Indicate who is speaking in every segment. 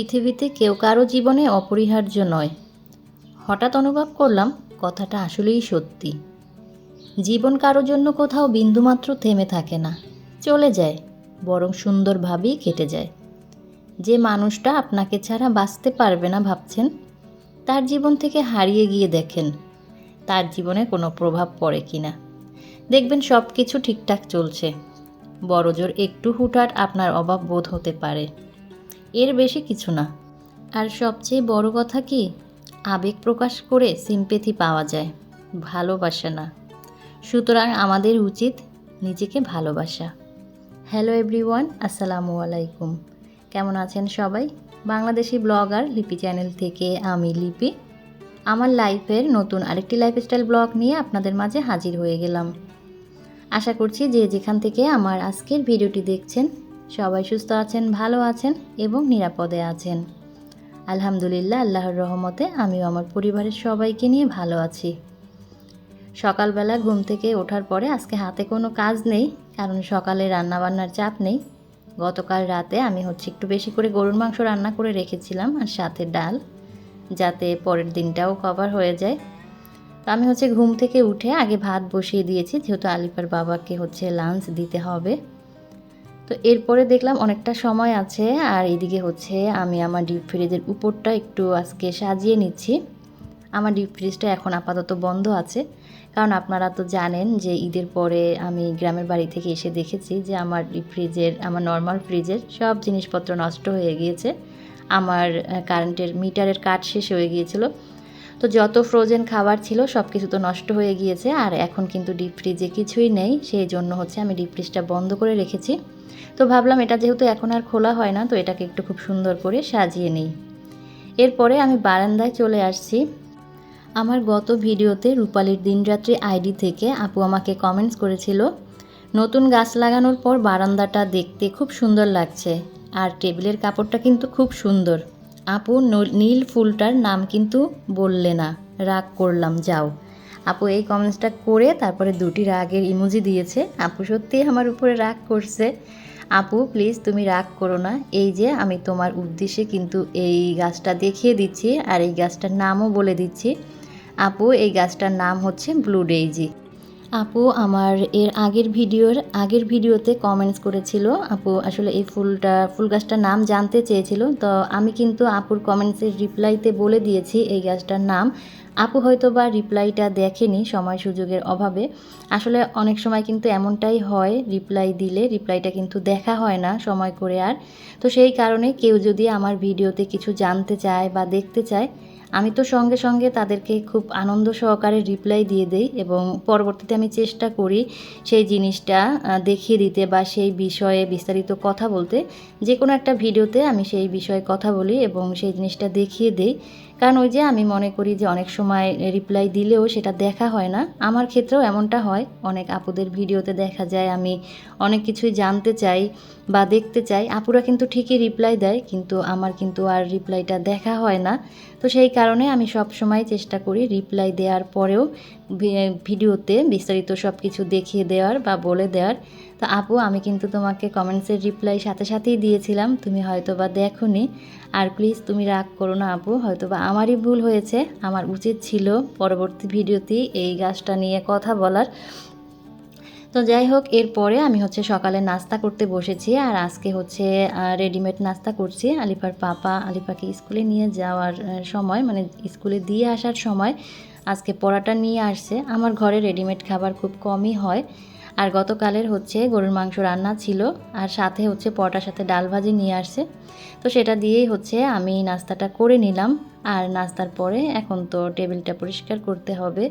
Speaker 1: পৃথিবীতে কেউ কারও জীবনে অপরিহার্য নয়। হঠাৎ অনুভব করলাম, কথাটা আসলেই সত্যি। জীবন কারও জন্য কোথাও বিন্দুমাত্র থেমে থাকে না। চলে যায়, বরং সুন্দরভাবেই কেটে যায়। যে মানুষটা আপনাকে ছাড়া বাঁচতে পারবে না ভাবছেন, তার জীবন থেকে হারিয়ে গিয়ে দেখেন, তার জীবনে কোনো প্রভাব পড়ে কি না দেখবেন সব কিছু ঠিকঠাক চলছে। বড়জোর একটু হুটহাট আপনার অভাব বোধ হতে পারে। এর বেশি কিছু না। আর সবচেয়ে বড় কথা কি, আবেগ প্রকাশ করে সিম্পেথি পাওয়া যায়, ভালোবাসা না। সুতরাং আমাদের উচিত নিজেকে ভালোবাসা। হ্যালো এভরিওয়ান আসসালামু আলাইকুম। কেমন আছেন সবাই? বাংলাদেশি ব্লগার লিপি চ্যানেল থেকে আমি লিপি। আমার লাইফের নতুন আরেকটি লাইফস্টাইল ব্লগ নিয়ে আপনাদের মাঝে হাজির হয়ে গেলাম। আশা করছি যে যেখান থেকে আমার আজকের ভিডিওটি দেখছেন সবাই সুস্থ আছেন, ভালো আছেন এবং নিরাপদে আছেন। আলহামদুলিল্লাহ, আল্লাহর রহমতে আমিও আমার পরিবারের সবাইকে নিয়ে ভালো আছি। সকালবেলা ঘুম থেকে ওঠার পরে আজকে হাতে কোনো কাজ নেই, কারণ সকালে রান্নাবান্নার চাপ নেই। গতকাল রাতে আমি হচ্ছে একটু বেশি করে গরুর মাংস রান্না করে রেখেছিলাম আর সাথে ডাল, যাতে পরের দিনটাও কভার হয়ে যায়। তো আমি হচ্ছে ঘুম থেকে উঠে আগে ভাত বসিয়ে দিয়েছি, যেহেতু আলিফার বাবাকে হচ্ছে লাঞ্চ দিতে হবে। তো এরপরে দেখলাম অনেকটা সময় আছে, আর এদিকে হচ্ছে আমি আমার ডিপ ফ্রিজের উপরটা একটু আজকে সাজিয়ে নিচ্ছি। আমার ডিপ ফ্রিজটা এখন আপাতত বন্ধ আছে। কারণ আপনারা তো জানেন যে ঈদের পরে আমি গ্রামের বাড়ি থেকে এসে দেখেছি যে আমার ডিপ ফ্রিজের আমার নর্মাল ফ্রিজের সব জিনিসপত্র নষ্ট হয়ে গিয়েছে। আমার কারেন্টের মিটারের কাঠ শেষ হয়ে গিয়েছিল। তো যত ফ্রোজেন খাবার ছিল সব কিছু তো নষ্ট হয়ে গিয়েছে। আর এখন কিন্তু ডিপ ফ্রিজে কিছুই নেই, সেই জন্য হচ্ছে আমি ডিপ ফ্রিজটা বন্ধ করে রেখেছি। তো ভাবলাম এটা যেহেতু এখন আর খোলা হয় না, তো এটাকে একটু খুব সুন্দর করে সাজিয়ে নিই। এরপরে আমি বারান্দায় চলে আসছি। আমার গত ভিডিওতে রূপালির দিনরাত্রি আইডি থেকে আপু আমাকে কমেন্টস করেছিল, নতুন গাছ লাগানোর পর বারান্দাটা দেখতে খুব সুন্দর লাগছে, আর টেবিলের কাপড়টা কিন্তু খুব সুন্দর। আপু নীল ফুলটার নাম কিন্তু বললে না। রাগ করলাম, যাও। আপু এই কমেন্টসটা করে তারপরে দুটি রাগের ইমোজি দিয়েছে। আপু সত্যিই আমার উপরে রাগ করছে। আপু প্লিজ তুমি রাগ করো না। এই যে আমি তোমার উদ্দেশ্যে কিন্তু এই গাছটা দেখিয়ে দিচ্ছি আর এই গাছটার নামও বলে দিচ্ছি। আপু, এই গাছটার নাম হচ্ছে ব্লু ডেইজি আপু আমার এর আগের ভিডিওর, আগের ভিডিওতে কমেন্টস করেছিল, আপু আসলে এই ফুলটা, ফুল গাছটার নাম জানতে চেয়েছিল, তো আমি কিন্তু আপুর কমেন্টসের রিপ্লাইতে বলে দিয়েছি এই গাছটার নাম। আপু হয়তো বা রিপ্লাইটা দেখেনি সময় সুযোগের অভাবে। আসলে অনেক সময় কিন্তু এমনটাই হয় রিপ্লাই দিলে রিপ্লাইটা কিন্তু দেখা হয় না সময় করে আর। তো সেই কারণে কেউ যদি আমার ভিডিওতে কিছু জানতে চায় বা দেখতে চায় আমি তো সঙ্গে সঙ্গে তাদেরকে খুব আনন্দ সহকারে রিপ্লাই দিয়ে দেই এবং পরবর্তীতে আমি চেষ্টা করি সেই জিনিসটা দেখিয়ে দিতে বা সেই বিষয়ে বিস্তারিত কথা বলতে। যে কোনো একটা ভিডিওতে আমি সেই বিষয়ে কথা বলি এবং সেই জিনিসটা দেখিয়ে দেই। কারণ ওই যে আমি মনে করি যে অনেক সময় রিপ্লাই দিলেও সেটা দেখা হয় না। আমার ক্ষেত্রেও এমনটা হয়। অনেক আপুদের ভিডিওতে দেখা যায়, আমি অনেক কিছুই জানতে চাই বা দেখতে চাই। আপুরা কিন্তু ঠিকই রিপ্লাই দেয়, কিন্তু আমার কিন্তু আর রিপ্লাইটা দেখা হয় না। তো সেই কারণে আমি সব সময় চেষ্টা করি রিপ্লাই দেওয়ার পরেও ভিডিওতে বিস্তারিত সব কিছু দেখিয়ে দেওয়ার বা বলে দেওয়ার। তো আপু, আমি কিন্তু তোমাকে কমেন্টসের রিপ্লাই সাথে সাথেই দিয়েছিলাম। তুমি হয়তো বা দেখোনি। আর প্লিজ তুমি রাগ করো না আপু হয়তো বা আমারই ভুল হয়েছে। আমার উচিত ছিল পরবর্তী ভিডিওতেই এই গাছটা নিয়ে কথা বলার। তো যাই হোক, এরপরে আমি হচ্ছে সকালে নাস্তা করতে বসেছি। আর আজকে হচ্ছে রেডিমেড নাস্তা করছি। আলিফার পাপা আলিফাকে স্কুলে নিয়ে যাওয়ার সময় মানে স্কুলে দিয়ে আসার সময় আজকে পড়াটা নিয়ে আসছে। আমার ঘরে রেডিমেড খাবার খুব কমই হয়। আর গতকালের হচ্ছে গরুর মাংস রান্না ছিল, আর সাথে হচ্ছে পরোটার সাথে ডাল ভাজি নিয়ে আসছে। তো সেটা দিয়েই হচ্ছে আমি নাস্তাটা করে নিলাম, আর নাস্তার পরে এখন তো টেবিলটা পরিষ্কার করতে হবে।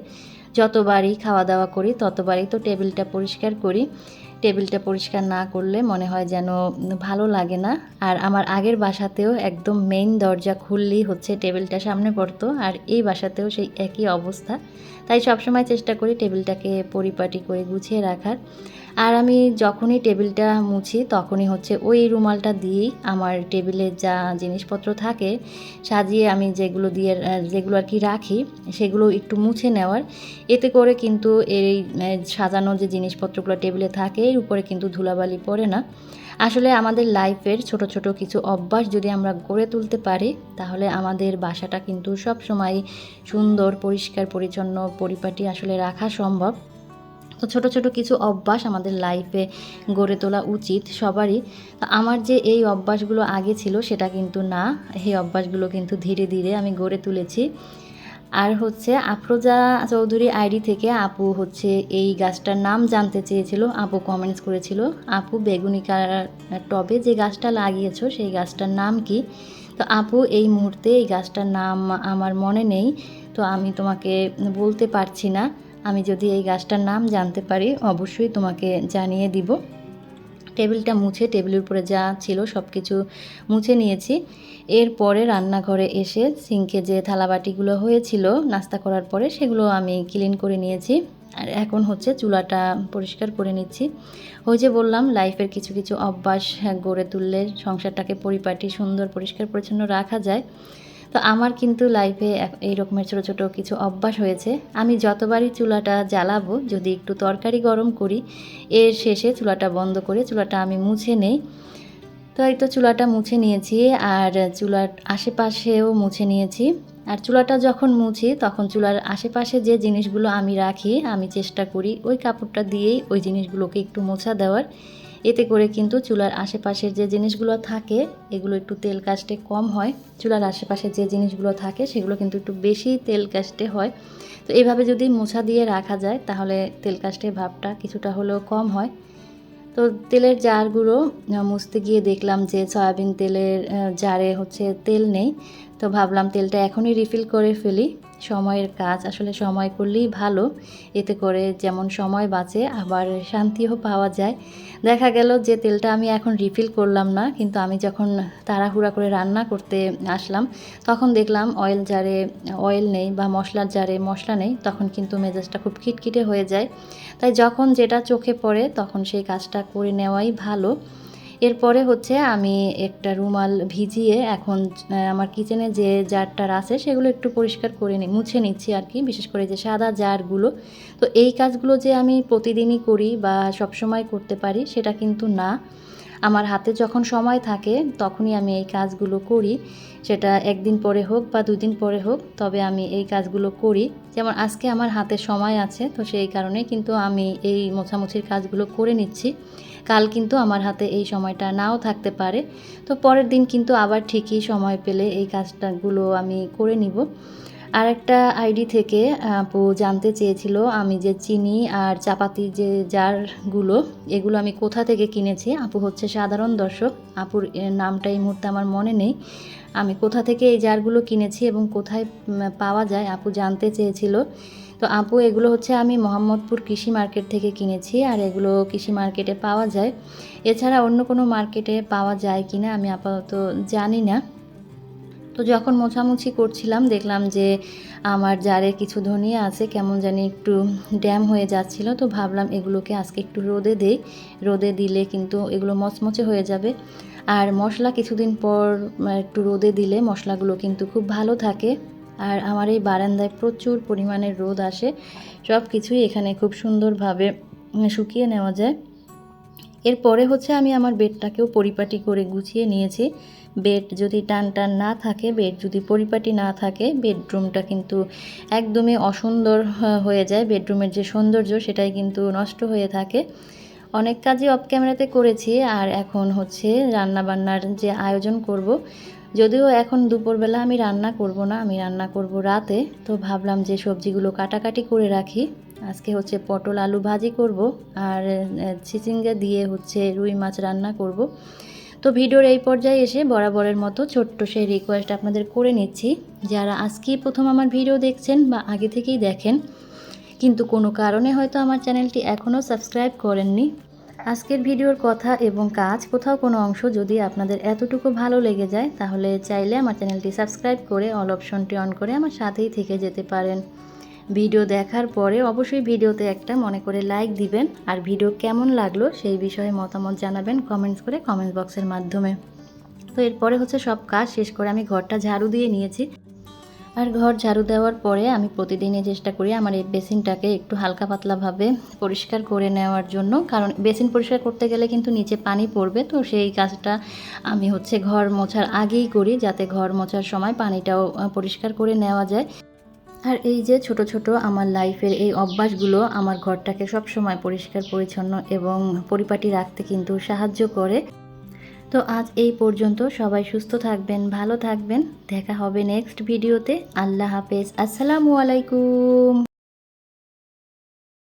Speaker 1: যতবারই খাওয়া দাওয়া করি, ততবারই তো টেবিলটা পরিষ্কার করি। টেবিলটা পরিষ্কার না করলে মনে হয় যেন ভালো লাগে না। আর আমার আগের বাসাতেও একদম মেইন দরজা খুললেই হচ্ছে টেবিলটা সামনে পড়তো, আর এই বাসাতেও সেই একই অবস্থা। তাই সবসময় চেষ্টা করি টেবিলটাকে পরিপাটি করে গুছিয়ে রাখার। আর আমি যখনই টেবিলটা মুছি, তখনই হচ্ছে ওই রুমালটা দিয়েই আমার টেবিলে যা জিনিসপত্র থাকে সাজিয়ে আমি যেগুলো দিয়ে, যেগুলো আর কি রাখি, সেগুলো একটু মুছে নেওয়ার। এতে করে কিন্তু এই সাজানো যে জিনিসপত্রগুলো টেবিলে থাকে, এর উপরে কিন্তু ধুলাবালি পড়ে না। আসলে আমাদের লাইফের ছোট ছোট কিছু অভ্যাস যদি আমরা গড়ে তুলতে পারি, তাহলে আমাদের বাসাটা কিন্তু সব সময় সুন্দর, পরিষ্কার, পরিচ্ছন্ন পরিপাটি আসলে রাখা সম্ভব। তো ছোট ছোট কিছু অভ্যাস আমাদের লাইফে গড়ে তোলা উচিত সবারই। তো আমার যে এই অভ্যাসগুলো আগে ছিল সেটা কিন্তু না এই অভ্যাসগুলো কিন্তু ধীরে ধীরে আমি গড়ে তুলেছি। আর হচ্ছে আফরোজা চৌধুরী আইডি থেকে আপু হচ্ছে এই গাছটার নাম জানতে চেয়েছিল, আপু কমেন্টস করেছিল, আপু বেগুনি কালার টবে যে গাছটা লাগিয়েছো সেই গাছটার নাম কি? তো আপু, এই মুহূর্তে এই গাছটার নাম আমার মনে নেই, তো আমি তোমাকে বলতে পারছি না। আমি যদি এই গাছটার নাম জানতে পারি, অবশ্যই তোমাকে জানিয়ে দিব। টেবিলটা মুছে, টেবিলের উপরে যা ছিল সব কিছু মুছে নিয়েছি। এরপরে রান্নাঘরে এসে সিঙ্কে যে থালাবাটিগুলো হয়েছিল নাস্তা করার পরে সেগুলো আমি ক্লিন করে নিয়েছি। আর এখন হচ্ছে চুলাটা পরিষ্কার করে নিচ্ছি। ওই যে বললাম, লাইফের কিছু কিছু অভ্যাস গড়ে তুললে সংসারটাকে পরিপাটি, সুন্দর, পরিষ্কার, পরিচ্ছন্ন রাখা যায়। তো আমার কিন্তু লাইফে এই রকমের ছোটো ছোটো কিছু অভ্যাস হয়েছে। আমি যতবারই চুলাটা জ্বালাবো, যদি একটু তরকারি গরম করি, এর শেষে চুলাটা বন্ধ করে চুলাটা আমি মুছে নেই। তো এই তো চুলাটা মুছে নিয়েছি আর চুলার আশেপাশেও মুছে নিয়েছি। আর চুলাটা যখন মুছি, তখন চুলার আশেপাশে যে জিনিসগুলো আমি রাখি, আমি চেষ্টা করি ওই কাপড়টা দিয়েই ওই জিনিসগুলোকে একটু মোছা দেওয়ার। এতে করে কিন্তু চুলার আশেপাশের যে জিনিসগুলো থাকে, এগুলো একটু তেল কাস্টে কম হয়। চুলার আশেপাশে যে জিনিসগুলো থাকে, সেগুলো কিন্তু একটু বেশি তেল কাস্টে হয়। তো এভাবে যদি মোছা দিয়ে রাখা যায়, তাহলে তেল কাস্টের ভাবটা কিছুটা হলেও কম হয়। তো তেলের জারগুলো মুছতে গিয়ে দেখলাম যে সয়াবিন তেলের জারে হচ্ছে তেল নেই। তো ভাবলাম তেলটা এখনই রিফিল করে ফেলি। সময়ের কাজ, আসলে সময় করলেই ভালো। এতে করে যেমন সময় বাঁচে, আবার শান্তিও পাওয়া যায়। দেখা গেল যে তেলটা আমি এখন রিফিল করলাম না, কিন্তু আমি যখন তাড়াহুড়া করে রান্না করতে আসলাম, তখন দেখলাম অয়েল জারে অয়েল নেই বা মশলার জারে মশলা নেই, তখন কিন্তু মেজাজটা খুব খিটখিটে হয়ে যায়। তাই যখন যেটা চোখে পড়ে, তখন সেই কাজটা করে নেওয়াই ভালো। এরপরে হচ্ছে আমি একটা রুমাল ভিজিয়ে এখন আমার কিচেনে যে জারটার আছে সেগুলো একটু পরিষ্কার করে নি, মুছে নিচ্ছি আর কি, বিশেষ করে যে সাদা জারগুলো। তো এই কাজগুলো যে আমি প্রতিদিনই করি বা সবসময় করতে পারি সেটা কিন্তু না। আমার হাতে যখন সময় থাকে তখনই আমি এই কাজগুলো করি, সেটা একদিন পরে হোক বা দুদিন পরে হোক, তবে আমি এই কাজগুলো করি। যেমন আজকে আমার হাতে সময় আছে, তো সেই কারণে কিন্তু আমি এই মোছামুছির কাজগুলো করে নিচ্ছি। কাল কিন্তু আমার হাতে এই সময়টা নাও থাকতে পারে। তো পরের দিন কিন্তু আবার ঠিকই সময় পেলে এই কাজটাগুলো আমি করে নিব। আর একটা আইডি থেকে আপু জানতে চেয়েছিল আমি যে চিনি আর চাপাতি যে জারগুলো, এগুলো আমি কোথা থেকে কিনেছি? আপু হচ্ছে সাধারণ দর্শক। আপুর নামটা এই মুহূর্তে আমার মনে নেই। আমি কোথা থেকে এই জারগুলো কিনেছি এবং কোথায় পাওয়া যায়? আপু জানতে চেয়েছিল। তো আপু, এগুলো হচ্ছে আমি মোহাম্মদপুর কৃষি মার্কেট থেকে কিনেছি আর এগুলো কৃষি মার্কেটে পাওয়া যায়। এছাড়া অন্য কোনো মার্কেটে পাওয়া যায় কি না আমি আপাতত জানি না। তো যখন মোছামুছি করছিলাম, দেখলাম যে আমার জারে কিছু ধনিয়া আছে, কেমন জানি একটু ড্যাম হয়ে যাচ্ছিল। তো ভাবলাম এগুলোকে আজকে একটু রোদে দেই। রোদে দিলে কিন্তু এগুলো মচমচে হয়ে যাবে। আর মশলা কিছুদিন পর একটু রোদে দিলে মশলাগুলো কিন্তু খুব ভালো থাকে। আর আমার এই বারান্দায় প্রচুর পরিমাণে রোদ আসে। সব কিছুই এখানে খুব সুন্দরভাবে শুকিয়ে নেওয়া যায়। এরপরে হচ্ছে আমি আমার বেডটাকেও পরিপাটি করে গুছিয়ে নিয়েছি। বেড যদি টান টান না থাকে, বেড যদি পরিপাটি না থাকে, বেডরুমটা কিন্তু একদমই অসুন্দর হয়ে যায়। বেডরুমের যে সৌন্দর্য সেটাই কিন্তু নষ্ট হয়ে থাকে। অনেক কাজই অফ ক্যামেরাতে করেছি আর এখন হচ্ছে রান্না বান্নার যে আয়োজন করব যদিও এখন দুপুরবেলা আমি রান্না করব না, আমি রান্না করব রাতে। তো ভাবলাম যে সবজিগুলো কাটাকাটি করে রাখি। আজকে হচ্ছে পটল আলু ভাজি করব আর চিচিঙ্গা দিয়ে হচ্ছে রুই মাছ রান্না করব। তো ভিডিওর এই পর্যায়ে এসে বরাবরের মতো ছোট্ট সেই রিকোয়েস্ট আপনাদের করে নিচ্ছি। যারা আজকেই প্রথম আমার ভিডিও দেখছেন বা আগে থেকেই দেখেন, কিন্তু কোনো কারণে হয়তো আমার চ্যানেলটি এখনও সাবস্ক্রাইব করেননি আজকের ভিডিওর কথা এবং কাজ, কোথাও কোনো অংশ যদি আপনাদের এতটুকু ভালো লেগে যায়, তাহলে চাইলে আমার চ্যানেলটি সাবস্ক্রাইব করে অল অপশনটি অন করে আমার সাথেই থেকে যেতে পারেন। ভিডিও দেখার পরে অবশ্যই ভিডিওতে একটা মনে করে লাইক দিবেন, আর ভিডিও কেমন লাগল সেই বিষয়ে মতামত জানাবেন কমেন্টস করে কমেন্ট বক্সের মাধ্যমে। তো এরপরে হচ্ছে সব কাজ শেষ করে আমি ঘরটা ঝাড়ু দিয়ে নিয়েছি। আর ঘর ঝাড়ু দেওয়ার পরে আমি প্রতিদিনই চেষ্টা করি আমার এই বেসিনটাকে একটু হালকা পাতলাভাবে পরিষ্কার করে নেওয়ার জন্য। কারণ বেসিন পরিষ্কার করতে গেলে কিন্তু নিচে পানি পড়বে, তো সেই কাজটা আমি হচ্ছে ঘর মোছার আগেই করি যাতে ঘর মোছার সময় পানিটাও পরিষ্কার করে নেওয়া যায়। আর এই যে ছোট ছোট আমার লাইফের এই অভ্যাসগুলো আমার ঘরটাকে সব সময় পরিষ্কার, পরিচ্ছন্ন এবং পরিপাটি রাখতে কিন্তু সাহায্য করে। তো আজ এই পর্যন্ত সবাই সুস্থ থাকবেন, ভালো থাকবেন। দেখা হবে নেক্সট ভিডিওতে আল্লাহ হাফেজ। আসসালামু আলাইকুম।